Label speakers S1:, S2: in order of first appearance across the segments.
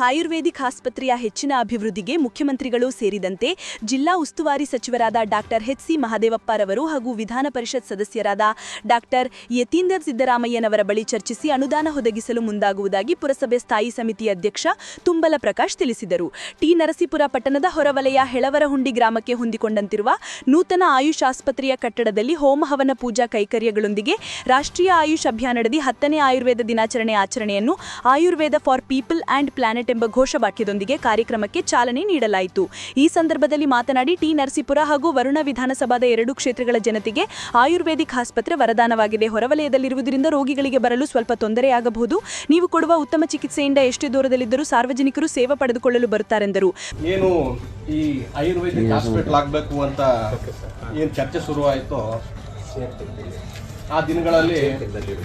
S1: ಆಯುರ್ವೇದಿಕ್ ಆಸ್ಪತ್ರೆಯ ಹೆಚ್ಚಿನ ಅಭಿವೃದ್ಧಿಗೆ ಮುಖ್ಯಮಂತ್ರಿಗಳು ಸೇರಿದಂತೆ ಜಿಲ್ಲಾ ಉಸ್ತುವಾರಿ ಸಚಿವರಾದ ಡಾಕ್ಟರ್ ಎಚ್ ಸಿ ಮಹದೇವಪ್ಪರವರು ಹಾಗೂ ವಿಧಾನ ಪರಿಷತ್ ಸದಸ್ಯರಾದ ಡಾಕ್ಟರ್ ಯತೀಂದರ್ ಸಿದ್ದರಾಮಯ್ಯನವರ ಬಳಿ ಚರ್ಚಿಸಿ ಅನುದಾನ ಒದಗಿಸಲು ಮುಂದಾಗುವುದಾಗಿ ಪುರಸಭೆ ಸ್ಥಾಯಿ ಸಮಿತಿ ಅಧ್ಯಕ್ಷ ತುಂಬಲ ಪ್ರಕಾಶ್ ತಿಳಿಸಿದರು. ಟಿ. ನರಸೀಪುರ ಪಟ್ಟಣದ ಹೊರವಲಯ ಹೆಳವರಹುಂಡಿ ಗ್ರಾಮಕ್ಕೆ ಹೊಂದಿಕೊಂಡಂತಿರುವ ನೂತನ ಆಯುಷ್ ಆಸ್ಪತ್ರೆಯ ಕಟ್ಟಡದಲ್ಲಿ ಹೋಮಹವನ ಪೂಜಾ ಕೈಕರ್ಯಗಳೊಂದಿಗೆ ರಾಷ್ಟ್ರೀಯ ಆಯುಷ್ ಅಭಿಯಾನದಡಿ ಹತ್ತನೇ ಆಯುರ್ವೇದ ದಿನಾಚರಣೆ ಆಚರಣೆಯನ್ನು Ayurveda for people and planet ಎಂಬ ಘೋಷವಾಕ್ಯದೊಂದಿಗೆ ಕಾರ್ಯಕ್ರಮಕ್ಕೆ ಚಾಲನೆ ನೀಡಲಾಯಿತು. ಈ ಸಂದರ್ಭದಲ್ಲಿ ಮಾತನಾಡಿ ಟಿ. ನರಸೀಪುರ ಹಾಗೂ ವರುಣ ವಿಧಾನಸಭಾದ ಎರಡು ಕ್ಷೇತ್ರಗಳ ಜನತೆಗೆ ಆಯುರ್ವೇದಿಕ್ ಆಸ್ಪತ್ರೆ ವರದಾನವಾಗಿದೆ. ಹೊರವಲಯದಲ್ಲಿರುವುದರಿಂದ ರೋಗಿಗಳಿಗೆ ಬರಲು ಸ್ವಲ್ಪ ತೊಂದರೆಯಾಗಬಹುದು. ನೀವು ಕೊಡುವ ಉತ್ತಮ ಚಿಕಿತ್ಸೆಯಿಂದ ಎಷ್ಟೇ ದೂರದಲ್ಲಿದ್ದರೂ ಸಾರ್ವಜನಿಕರು ಸೇವೆ ಪಡೆದುಕೊಳ್ಳಲು ಬರುತ್ತಾರೆಂದರು.
S2: ಏನು ಈ ಆಯುರ್ವೇದಿಕ್ ಹಾಸ್ಪಿಟಲ್ ಆಗಬೇಕು ಅಂತ ಏನು ಚರ್ಚೆ ಶುರುವಾಯಿತು? ಆ ದಿನಗಳಲ್ಲಿ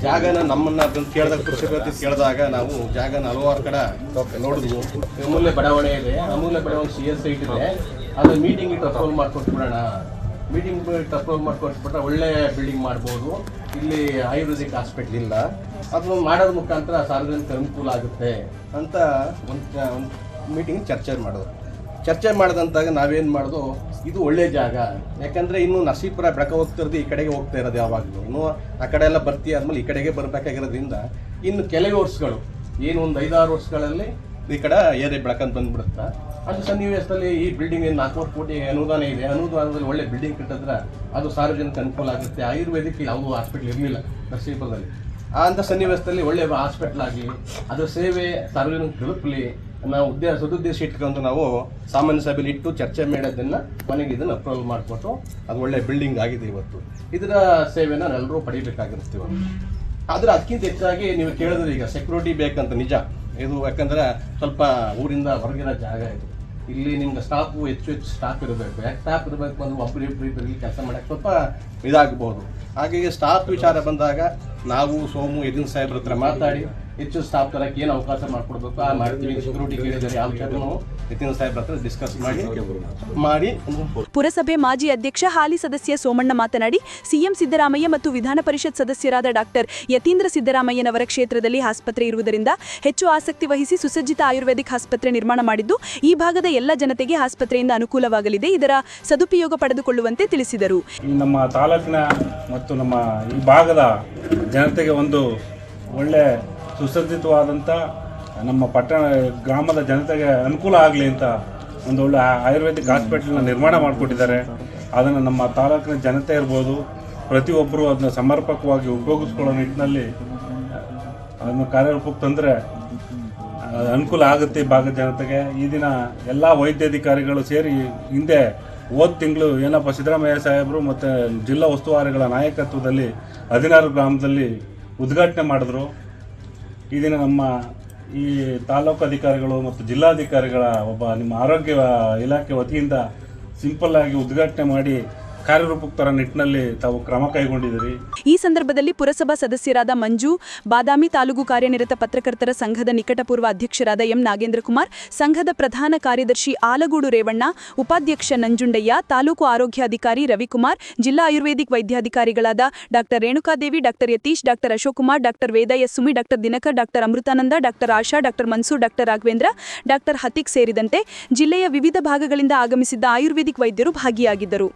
S2: ಜಾಗನ ನಮ್ಮನ್ನ ಅದನ್ನು ಕೇಳಿದಾಗ ಕೃಷಿ ಕೇಳಿದಾಗ ನಾವು ಜಾಗನ ಹಲವಾರು ಕಡೆ ನೋಡಿದ್ವು. ಅಮೂಲ್ಯ ಬಡಾವಣೆ ಇದೆ. ಅಮೂಲ್ಯ ಬಡಾವಣೆ ಸಿ ಎಸ್ ಸೈಟ್ ಇದೆ. ಅದು ಮೀಟಿಂಗ್ ಟ್ರಸ್ಫೋಲ್ ಮಾಡ್ಕೊಟ್ಬಿಡೋಣ. ಮೀಟಿಂಗ್ ಟ್ರಸ್ಫೋಲ್ ಮಾಡ್ಕೊಟ್ಬಿಟ್ರೆ ಒಳ್ಳೆ ಬಿಲ್ಡಿಂಗ್ ಮಾಡ್ಬೋದು. ಇಲ್ಲಿ ಆಯುರ್ವೇದಿಕ್ ಹಾಸ್ಪಿಟ್ಲ್ ಇಲ್ಲ. ಅದನ್ನು ಮಾಡೋದ್ರ ಮುಖಾಂತರ ಸಾರ್ವಜನಿಕ ಅನುಕೂಲ ಆಗುತ್ತೆ ಅಂತ ಒಂದು ಮೀಟಿಂಗ್ ಚರ್ಚೆ ಮಾಡೋದು. ಚರ್ಚೆ ಮಾಡಿದಂತಾಗ ನಾವೇನು ಮಾಡೋದು? ಇದು ಒಳ್ಳೆ ಜಾಗ. ಯಾಕಂದರೆ ಇನ್ನು ನಸೀಪುರ ಬೆಳಕ ಹೋಗ್ತಿರೋದು ಈ ಕಡೆಗೆ ಹೋಗ್ತಾ ಇರೋದು ಯಾವಾಗಲೂ. ಇನ್ನು ಆ ಕಡೆ ಎಲ್ಲ ಬರ್ತಿ ಆದಮೇಲೆ ಈ ಕಡೆಗೆ ಬರಬೇಕಾಗಿರೋದ್ರಿಂದ ಇನ್ನು ಕೆಲವೇ ವರ್ಷಗಳು. ಏನು ಒಂದು ಐದಾರು ವರ್ಷಗಳಲ್ಲಿ ಈ ಕಡೆ ಏರಿಯಾ ಬೆಳಕಂತ ಬಂದ್ಬಿಡುತ್ತೆ. ಅದು ಸನ್ನಿವೇಶದಲ್ಲಿ ಈ ಬಿಲ್ಡಿಂಗ್ ಏನು ನಾಲ್ಕೂವರೆ ಕೋಟಿ ಅನುದಾನ ಇದೆ. ಅನುದಾನದಲ್ಲಿ ಒಳ್ಳೆ ಬಿಲ್ಡಿಂಗ್ ಕಟ್ಟಿದ್ರೆ ಅದು ಸಾರ್ವಜನಿಕ ಅನುಕೂಲ ಆಗುತ್ತೆ. ಆಯುರ್ವೇದಿಕ್ ಯಾವುದೂ ಹಾಸ್ಪಿಟ್ಲ್ ಇರಲಿಲ್ಲ ನರಸೀಪುರದಲ್ಲಿ. ಆ ಅಂಥ ಸನ್ನಿವೇಶದಲ್ಲಿ ಒಳ್ಳೆ ಹಾಸ್ಪಿಟ್ಲ್ ಆಗಲಿ, ಅದರ ಸೇವೆ ಸಾರ್ವಜನಿಕ ತಲುಪಲಿ ನಾವು ಉದ್ದೇಶ ಸದುದ್ದೇಶ ಇಟ್ಕೊಂಡು ನಾವು ಸಾಮಾನ್ಯ ಸಭೆಯಲ್ಲಿ ಇಟ್ಟು ಚರ್ಚೆ ಮಾಡೋದನ್ನ ಮನೆಗೆ ಇದನ್ನು ಅಪ್ರೂವಲ್ ಮಾಡಿಕೊಟ್ಟು ಅದು ಒಳ್ಳೆ ಬಿಲ್ಡಿಂಗ್ ಆಗಿದೆ ಇವತ್ತು. ಇದರ ಸೇವೆನ ಎಲ್ಲರೂ ಪಡಿಬೇಕಾಗಿರ್ತೀವಿ ಆದ್ರೆ ಅದಕ್ಕಿಂತ ಹೆಚ್ಚಾಗಿ ನೀವು ಕೇಳಿದ್ರೆ ಈಗ ಸೆಕ್ಯೂರಿಟಿ ಬೇಕಂತ ನಿಜ. ಇದು ಯಾಕಂದ್ರೆ ಸ್ವಲ್ಪ ಊರಿಂದ ಹೊರಗಿರೋ ಜಾಗ ಇದು. ಇಲ್ಲಿ ನಿಮ್ಗೆ ಸ್ಟಾಫ್ ಹೆಚ್ಚು ಹೆಚ್ಚು ಸ್ಟಾಫ್ ಇರಬೇಕು. ಯಾಕೆ ಸ್ಟಾಫ್ ಇರಬೇಕು ಅಂದ್ರೆ ಒಬ್ಬರು ಇಬ್ಬರು ಇಬ್ಬರು ಇಲ್ಲಿ ಕೆಲಸ ಮಾಡಕ್ಕೆ ಸ್ವಲ್ಪ ಇದಾಗಬಹುದು ಹಾಗಾಗಿ ಸ್ಟಾಫ್ ವಿಚಾರ ಬಂದಾಗ ನಾವು ಸೋಮು ಯದಿನ್ ಸಾಹೇಬ್ರ ಹತ್ರ ಮಾತಾಡಿ ಹೆಚ್ಚು ಸ್ಟಾಫ್ ತರಕ್ಕೆ ಏನು ಅವಕಾಶ ಮಾಡಿಕೊಡ್ಬೇಕು ಆ ಮಾಡ್ತೀವಿ ಸೆಕ್ಯೂರಿಟಿ ಕೇಳಿದರೆ ಯಾವ ವಿಚಾರ ನಾವು ನಿತಿನ್ ಸಾಹೇಬ್ ಹತ್ರ ಡಿಸ್ಕಸ್ ಮಾಡಿ ಮಾಡಿ
S1: ಪುರಸಭೆ ಮಾಜಿ ಅಧ್ಯಕ್ಷ ಹಾಲಿ ಸದಸ್ಯ ಸೋಮಣ್ಣ ಮಾತನಾಡಿ ಸಿಎಂ ಸಿದ್ದರಾಮಯ್ಯ ಮತ್ತು ವಿಧಾನ ಪರಿಷತ್ ಸದಸ್ಯರಾದ ಡಾಕ್ಟರ್ ಯತೀಂದ್ರ ಸಿದ್ದರಾಮಯ್ಯನವರ ಕ್ಷೇತ್ರದಲ್ಲಿ ಆಸ್ಪತ್ರೆ ಇರುವುದರಿಂದ ಹೆಚ್ಚು ಆಸಕ್ತಿ ವಹಿಸಿ ಸುಸಜ್ಜಿತ ಆಯುರ್ವೇದಿಕ್ ಆಸ್ಪತ್ರೆ ನಿರ್ಮಾಣ ಮಾಡಿದ್ದು ಈ ಭಾಗದ ಎಲ್ಲ ಜನತೆಗೆ ಆಸ್ಪತ್ರೆಯಿಂದ ಅನುಕೂಲವಾಗಲಿದೆ. ಇದರ ಸದುಪಯೋಗ ಪಡೆದುಕೊಳ್ಳುವಂತೆ ತಿಳಿಸಿದರು.
S3: ನಮ್ಮ ತಾಲೂಕಿನ ಮತ್ತು ನಮ್ಮ ಈ ಭಾಗದ ಜನತೆಗೆ ಒಂದು ಒಳ್ಳೆ ಸುಸಜ್ಜಿತವಾದಂಥ ನಮ್ಮ ಪಟ್ಟಣ ಗ್ರಾಮದ ಜನತೆಗೆ ಅನುಕೂಲ ಆಗಲಿ ಅಂತ ಒಂದು ಒಳ್ಳೆ ಆಯುರ್ವೇದಿಕ್ ಹಾಸ್ಪಿಟಲ್ನ ನಿರ್ಮಾಣ ಮಾಡಿಕೊಟ್ಟಿದ್ದಾರೆ. ಅದನ್ನು ನಮ್ಮ ತಾಲೂಕಿನ ಜನತೆ ಇರ್ಬೋದು, ಪ್ರತಿಯೊಬ್ಬರು ಅದನ್ನ ಸಮರ್ಪಕವಾಗಿ ಉಪಯೋಗಿಸ್ಕೊಳ್ಳೋ ನಿಟ್ಟಿನಲ್ಲಿ ಅದನ್ನು ಕಾರ್ಯರೂಪಕ್ಕೆ ತಂದರೆ ಅನುಕೂಲ ಆಗುತ್ತೆ ಈ ಭಾಗದ ಜನತೆಗೆ. ಈ ದಿನ ಎಲ್ಲ ವೈದ್ಯಾಧಿಕಾರಿಗಳು ಸೇರಿ ಹಿಂದೆ ಹೋದ ತಿಂಗಳು ಏನಪ್ಪ ಸಿದ್ದರಾಮಯ್ಯ ಸಾಹೇಬರು ಮತ್ತು ಜಿಲ್ಲಾ ಉಸ್ತುವಾರಿಗಳ ನಾಯಕತ್ವದಲ್ಲಿ ಹದಿನಾರು ಗ್ರಾಮದಲ್ಲಿ ಉದ್ಘಾಟನೆ ಮಾಡಿದ್ರು. ಈ ದಿನ ನಮ್ಮ ಈ ತಾಲೂಕು ಅಧಿಕಾರಿಗಳು ಮತ್ತು ಜಿಲ್ಲಾಧಿಕಾರಿಗಳ ಒಬ್ಬ ನಿಮ್ಮ ಆರೋಗ್ಯ ಇಲಾಖೆ ವತಿಯಿಂದ ಸಿಂಪಲ್ ಆಗಿ ಉದ್ಘಾಟನೆ ಮಾಡಿ ಕಾರ್ಯರೂಪಕ್ಕೆ ನಿಟ್ಟಿನಲ್ಲಿ ತಾವು ಕ್ರಮ ಕೈಗೊಂಡಿದ್ದೀರಿ.
S1: ಈ ಸಂದರ್ಭದಲ್ಲಿ ಪುರಸಭಾ ಸದಸ್ಯರಾದ ಮಂಜು, ಬಾದಾಮಿ ತಾಲೂಕು ಕಾರ್ಯನಿರತ ಪತ್ರಕರ್ತರ ಸಂಘದ ನಿಕಟಪೂರ್ವ ಅಧ್ಯಕ್ಷರಾದ ಎಂ. ನಾಗೇಂದ್ರ ಕುಮಾರ್, ಸಂಘದ ಪ್ರಧಾನ ಕಾರ್ಯದರ್ಶಿ ಆಲಗೂಡು ರೇವಣ್ಣ, ಉಪಾಧ್ಯಕ್ಷ ನಂಜುಂಡಯ್ಯ, ತಾಲೂಕು ಆರೋಗ್ಯಾಧಿಕಾರಿ ರವಿಕುಮಾರ್, ಜಿಲ್ಲಾ ayurvedic ವೈದ್ಯಾಧಿಕಾರಿಗಳಾದ doctor Renukadevi doctor Yathish doctor Ashok Kumar doctor Veda S Sumi doctor Dinakar doctor Amritananda doctor Asha doctor Mansoor doctor Raghavendra doctor Hathik ಸೇರಿದಂತೆ ಜಿಲ್ಲೆಯ ವಿವಿಧ ಭಾಗಗಳಿಂದ ಆಗಮಿಸಿದ್ದ ಆಯುರ್ವೇದಿಕ್ ವೈದ್ಯರು ಭಾಗಿಯಾಗಿದ್ದರು.